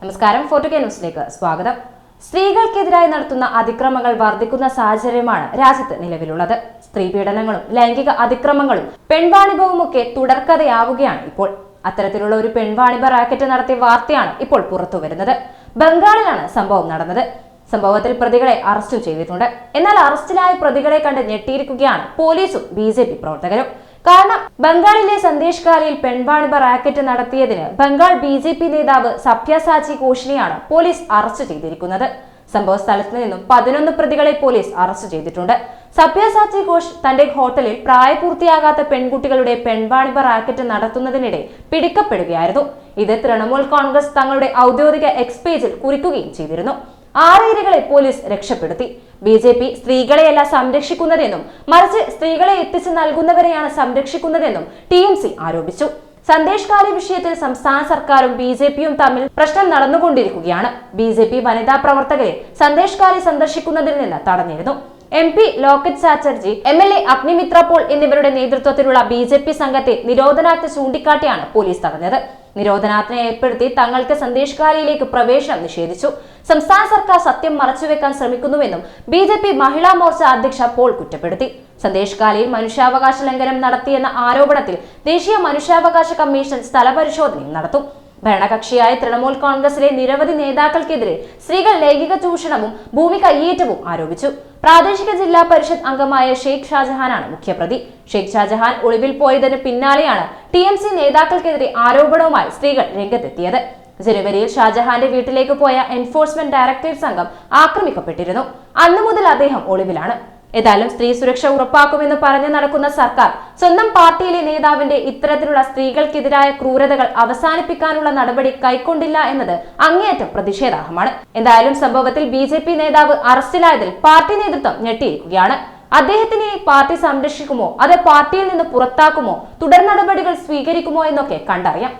നമസ്കാരം ഫോർട്ടു കെ ന്യൂസിലേക്ക് സ്വാഗതം. സ്ത്രീകൾക്കെതിരായി നടത്തുന്ന അതിക്രമങ്ങൾ വർദ്ധിക്കുന്ന സാഹചര്യമാണ് രാജ്യത്ത് നിലവിലുള്ളത്. സ്ത്രീ പീഡനങ്ങളും ലൈംഗിക അതിക്രമങ്ങളും പെൺവാണിഭവുമൊക്കെ തുടർക്കഥയാവുകയാണ് ഇപ്പോൾ. അത്തരത്തിലുള്ള ഒരു പെൺവാണിഭ റാക്കറ്റ് നടത്തിയ വാർത്തയാണ് ഇപ്പോൾ പുറത്തു വരുന്നത്. ബംഗാളിലാണ് സംഭവം നടന്നത്. സംഭവത്തിൽ പ്രതികളെ അറസ്റ്റ് ചെയ്തിട്ടുണ്ട്. എന്നാൽ അറസ്റ്റിലായ പ്രതികളെ കണ്ട് ഞെട്ടിയിരിക്കുകയാണ് പോലീസും ബി പ്രവർത്തകരും. കാരണം ബംഗാളിലെ സന്ദേശ് കാലിയിൽ പെൺവാണിഭ റാക്കറ്റ് നടത്തിയതിന് ബംഗാൾ ബി ജെ പി നേതാവ് സഭ്യസാചി ഘോഷിനെയാണ് പോലീസ് അറസ്റ്റ് ചെയ്തിരിക്കുന്നത്. സംഭവ സ്ഥലത്ത് നിന്നും പതിനൊന്ന് പ്രതികളെ പോലീസ് അറസ്റ്റ് ചെയ്തിട്ടുണ്ട്. സഭ്യസാച്ചി ഘോഷ് തന്റെ ഹോട്ടലിൽ പ്രായപൂർത്തിയാകാത്ത പെൺകുട്ടികളുടെ പെൺവാണിഭ റാക്കറ്റ് നടത്തുന്നതിനിടെ പിടിക്കപ്പെടുകയായിരുന്നു. ഇത് തൃണമൂൽ കോൺഗ്രസ് തങ്ങളുടെ ഔദ്യോഗിക എക്സ് പേജിൽ കുറിക്കുകയും ചെയ്തിരുന്നു. ആറ് ഇരകളെ പോലീസ് രക്ഷപ്പെടുത്തി. ബി ജെ പി സ്ത്രീകളെയല്ല സംരക്ഷിക്കുന്നതെന്നും മറിച്ച് സ്ത്രീകളെ എത്തിച്ചു നൽകുന്നവരെയാണ് സംരക്ഷിക്കുന്നതെന്നും ടി എം സി ആരോപിച്ചു. സന്ദേശ് കാലി വിഷയത്തിൽ സംസ്ഥാന സർക്കാരും ബി ജെ പിയും തമ്മിൽ പ്രശ്നം നടന്നുകൊണ്ടിരിക്കുകയാണ്. ബി ജെ പി വനിതാ പ്രവർത്തകരെ സന്ദേശ് കാലി സന്ദർശിക്കുന്നതിൽ നിന്ന് തടഞ്ഞിരുന്നു. M P Locket Chatterjee M L A Agnimitra Paul എന്നിവരുടെ നേതൃത്വത്തിലുള്ള ബി ജെ പി സംഘത്തെ നിരോധനാജ്ഞ ചൂണ്ടിക്കാട്ടിയാണ് പോലീസ് തടഞ്ഞത്. നിരോധനാജ്ഞ ഏർപ്പെടുത്തി തങ്ങൾക്ക് സന്ദേശകാലയിലേക്ക് പ്രവേശനം നിഷേധിച്ചു. സംസ്ഥാന സർക്കാർ സത്യം മറച്ചുവെക്കാൻ ശ്രമിക്കുന്നുവെന്നും B J P Mahila Morcha അധ്യക്ഷ പോൾ കുറ്റപ്പെടുത്തി. സന്ദേശകാലയിൽ മനുഷ്യാവകാശ ലംഘനം നടത്തിയെന്ന ആരോപണത്തിൽ ദേശീയ മനുഷ്യാവകാശ കമ്മീഷൻ സ്ഥലപരിശോധനയും നടത്തും. ഭരണകക്ഷിയായ തൃണമൂൽ കോൺഗ്രസിലെ നിരവധി നേതാക്കൾക്കെതിരെ സ്ത്രീകൾ ലൈംഗിക ചൂഷണവും ഭൂമി കയ്യേറ്റവും ആരോപിച്ചു. പ്രാദേശിക ജില്ലാ പരിഷത്ത് അംഗമായ ഷെയ്ഖ് ഷാജഹാനാണ് മുഖ്യപ്രതി. ഷെയ്ഖ് ഷാജഹാൻ ഒളിവിൽ പോയതിന് പിന്നാലെയാണ് ടി എം സി നേതാക്കൾക്കെതിരെ ആരോപണവുമായി സ്ത്രീകൾ രംഗത്തെത്തിയത്. ജനുവരിയിൽ ഷാജഹാന്റെ വീട്ടിലേക്ക് പോയ എൻഫോഴ്സ്മെന്റ് ഡയറക്ടറേറ്റ് സംഘം ആക്രമിക്കപ്പെട്ടിരുന്നു. അന്നു മുതൽ അദ്ദേഹം ഒളിവിലാണ്. ഏതായാലും സ്ത്രീ സുരക്ഷ ഉറപ്പാക്കുമെന്ന് പറഞ്ഞു നടക്കുന്ന സർക്കാർ സ്വന്തം പാർട്ടിയിലെ നേതാവിന്റെ ഇത്തരത്തിലുള്ള സ്ത്രീകൾക്കെതിരായ ക്രൂരതകൾ അവസാനിപ്പിക്കാനുള്ള നടപടി കൈക്കൊണ്ടില്ല എന്നത് അങ്ങേയറ്റം പ്രതിഷേധാർഹമാണ്. എന്തായാലും സംഭവത്തിൽ ബി നേതാവ് അറസ്റ്റിലായതിൽ പാർട്ടി നേതൃത്വം ഞെട്ടിയിരിക്കുകയാണ്. അദ്ദേഹത്തിനെ പാർട്ടി സംരക്ഷിക്കുമോ? അത് പാർട്ടിയിൽ നിന്ന് പുറത്താക്കുമോ? തുടർ നടപടികൾ സ്വീകരിക്കുമോ എന്നൊക്കെ കണ്ടറിയാം.